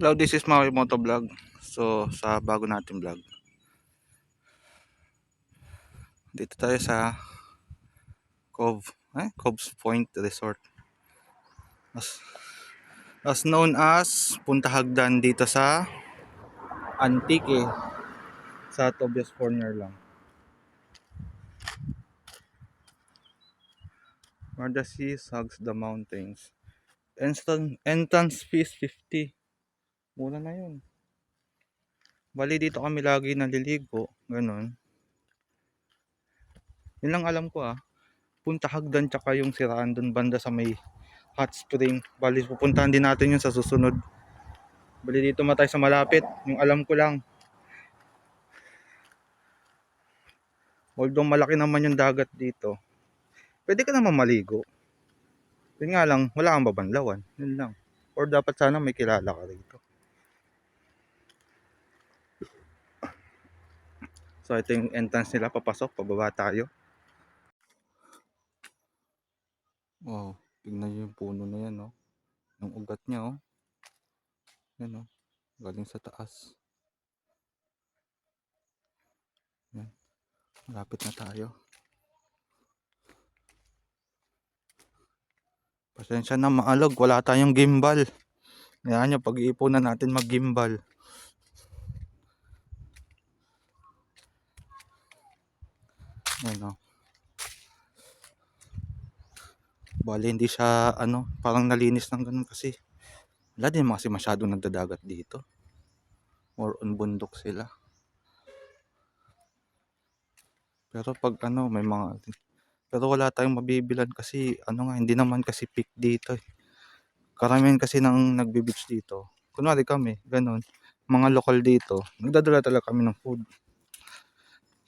Hello, this is Maui Moto Vlog. So, sa bago natin vlog. Dito tayo sa Cove, eh? Cove's Point Resort. As, as known as Punta Hagdan dito sa Antique sa Tobias Corner lang. Where the sea hugs the mountains. Entrance, entrance fees 50. Mura na yun. Bali dito kami lagi naliligo. Ganon. Yun lang alam ko ah. Punta Hagdan tsaka yung siraan doon banda sa may hot spring. Bali pupuntahan din natin yun sa susunod. Bali dito matay sa malapit. Yung alam ko lang. Although malaki naman yung dagat dito. Pwede ka naman maligo. Yun nga lang, wala kang babanlawan. Yun lang. Or dapat sana may kilala ka rito. So ito yung entrance nila, papasok, pababa tayo. Wow, tignan nyo yung puno na yan, oh. Yung ugat niya, oh. Yan, oh. Galing sa taas. Yan. Malapit na tayo. Pasensya na maalog, wala tayong gimbal. Yan yung pag-iipunan natin mag-gimbal. Yan o. Bali hindi siya ano, parang nalinis ng ganun kasi wala din kasi masyadong nagdadagat dito. Or on bundok sila. Pero pag ano, may mga pero wala tayong mabibilan kasi ano nga, hindi naman kasi peak dito eh. Karamihan kasi nang nagbe-beach dito. Kunwari kami, ganun. Mga lokal dito, nagdadala talaga kami ng food.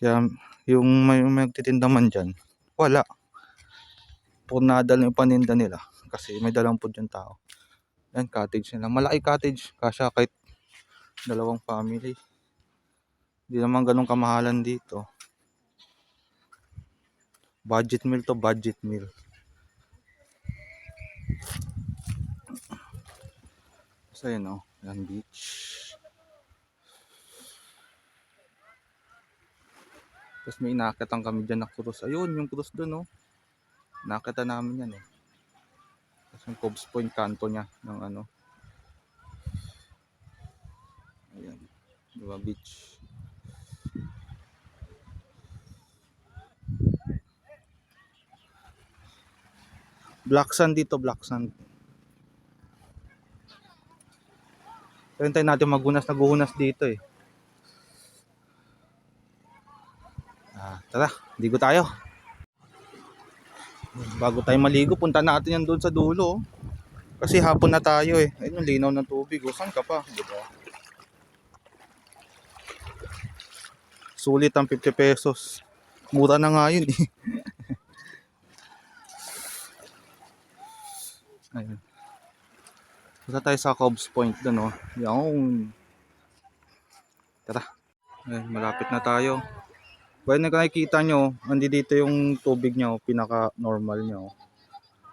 Kaya yung may, may magtitinda man dyan, wala. Puro nadal yung paninda nila. Kasi may dalang food yung tao. Yan, cottage nila. Malaki cottage. Kasya kahit dalawang family. Hindi naman ganun kamahalan dito. Budget meal to budget meal. So yun o, yan beach. Tapos may inakatan kami dyan na cruise. Ayun, yung cruise dun o. Nakita namin yan eh. Tapos yung Cobb's Point kanto niya ng ano. Ayan. Diba beach. Black sand dito, black sand. Kaya natin maghunas, naguhunas dito eh. Ah, tara, ligo tayo. Bago tayo maligo, punta natin yan doon sa dulo. oh. Kasi hapon na tayo eh. Ayun linaw ng tubig. Oh. Saan ka pa? Diba? Sulit ang 50 pesos. Mura na nga yun eh. Ayun. Punta tayo sa Cobb's Point doon oh. Yung. Tara. Ayun, malapit na tayo. Pwede na nakikita nyo, andi dito yung tubig niya, oh, pinaka normal niya. Oh.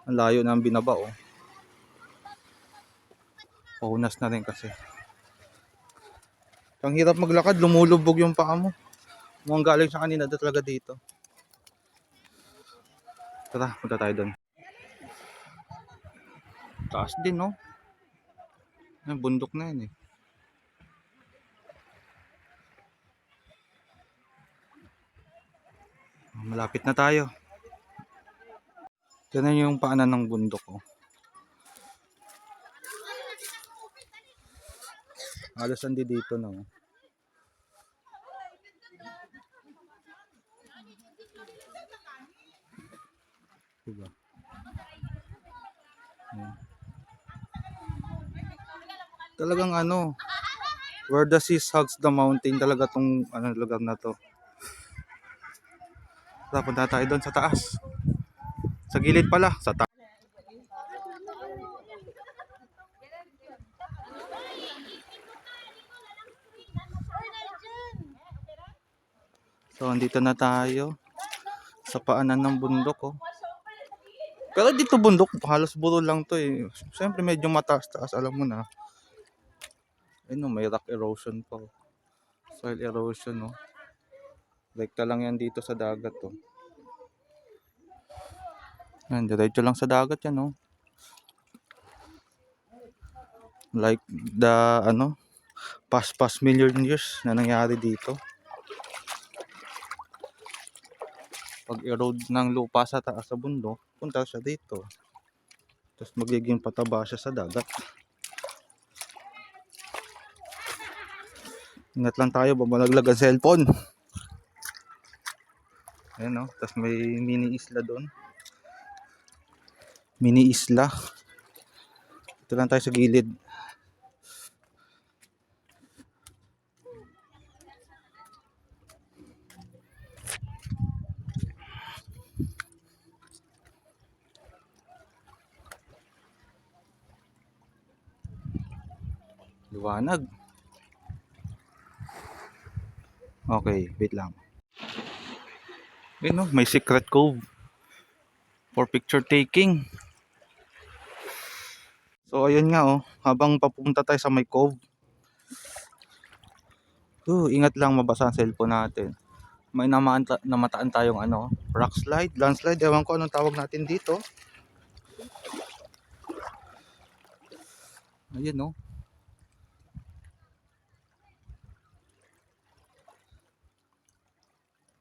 Ang layo na ang binaba oh. Pahunas na rin kasi. Ang hirap maglakad, lumulubog yung paa mo. Mukhang galing siya kanina doon talaga dito. Tara, punta tayo doon. Taas din, no? Ay, bundok na yun eh. Malapit na tayo. Ganun yung paanan ng bundok oh. Halos andi dito na oh. Diba? Ayan. Talagang ano, where the sea hugs the mountain talaga tong ano, lugar na to. Tara, punta tayo doon sa taas. Sa gilid pala, sa taas. So, andito na tayo sa paanan ng bundok, oh. Pero dito bundok, halos buro lang to eh. Siyempre medyo mataas-taas, alam mo na. Ayun no, may rock erosion pa. oh. Soil erosion, no. Rekta lang yan dito sa dagat, oh. Yan, diretso lang sa dagat yan, no. Like the, ano, past past million years na nangyari dito. Pag erode ng lupa sa taas sa bundok, punta siya dito. Tapos magiging pataba siya sa dagat. Ingat lang tayo, babalaglag ang cellphone. Ayan no, tapos may mini isla doon. Mini isla. Ito lang tayo sa gilid. Liwanag. Okay, wait lang. Ayun no, may secret cove for picture taking. So ayun nga oh, habang papunta tayo sa may cove. Uh, ingat lang mabasa ang cellphone natin. May namaan ta- namataan tayong ano, rock slide, landslide, ewan ko anong tawag natin dito. Ayun oh.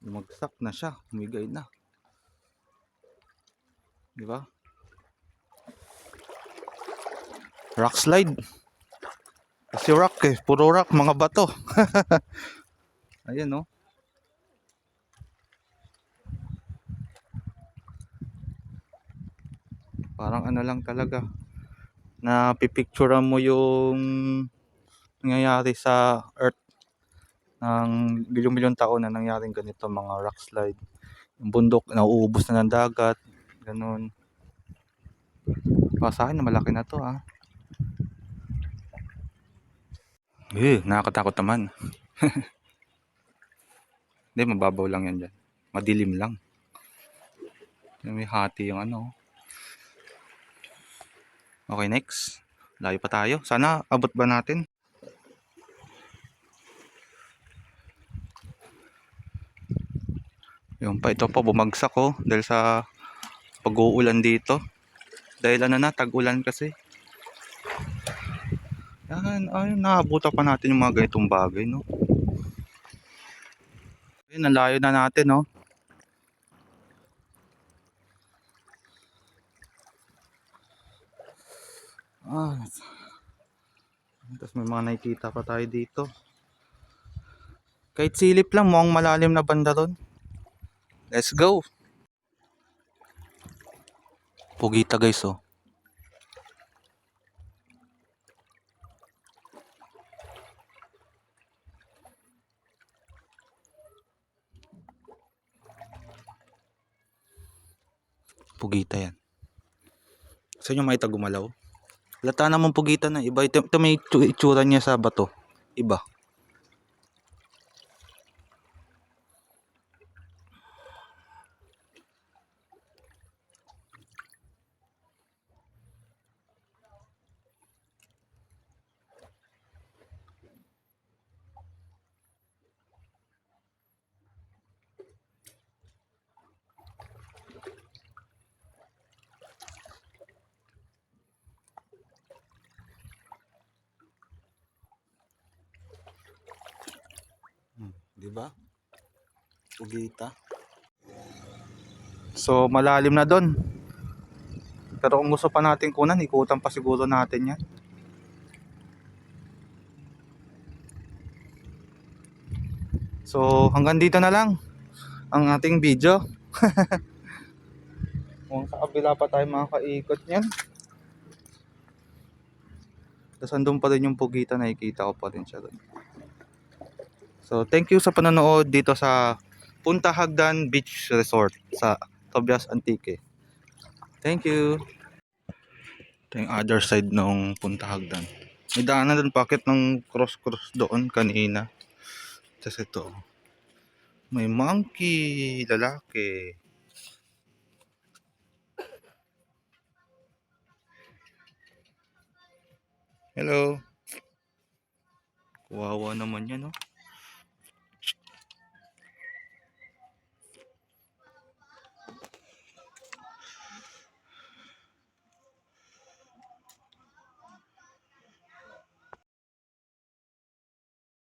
Lumagsak na siya, humigay na. Di ba? Rock slide. Kasi rock eh, puro rock, mga bato. Ayan no. Parang ano lang talaga. Na pipicturean mo yung nangyayari sa earth ng bilyong-bilyong taon na nangyaring ganito mga rock slide. Yung bundok nauubos na ng dagat, ganun. Pa sa akin malaki na to ah. Eh, nakakatakot naman. Hindi, mababaw lang yan dyan. Madilim lang. May hati yung ano. Okay, next. Layo pa tayo. Sana abot ba natin? Yung pa ito pa bumagsak oh dahil sa pag-uulan dito. Dahil ano na tag-ulan kasi. Yan, ayun naabutan pa natin yung mga ganitong bagay, no. Ayun, ang layo na natin, no. Ah. Tapos may mga nakikita pa tayo dito. Kahit silip lang, mukhang malalim na banda ron. Let's go. Pugita guys oh. Pugita yan. Sa inyo may tagumalaw? Lata naman pugita na iba. Ito, may itsu- itsura niya sa bato. Iba. Di ba? Pugita. So, malalim na doon. Pero kung gusto pa natin kunan, ikutan pa siguro natin yan. So, hanggang dito na lang ang ating video. Kung sa kabila pa tayo makakaikot niyan. Tapos andun pa rin yung pugita, nakikita ko pa rin siya doon. So, thank you sa panonood dito sa Punta Hagdan Beach Resort sa Tobias Antique. Thank you. Ito yung other side ng Punta Hagdan. May daanan doon pakit ng cross-cross doon kanina. Tapos ito. May monkey, lalaki. Hello. Kawawa naman yan, no?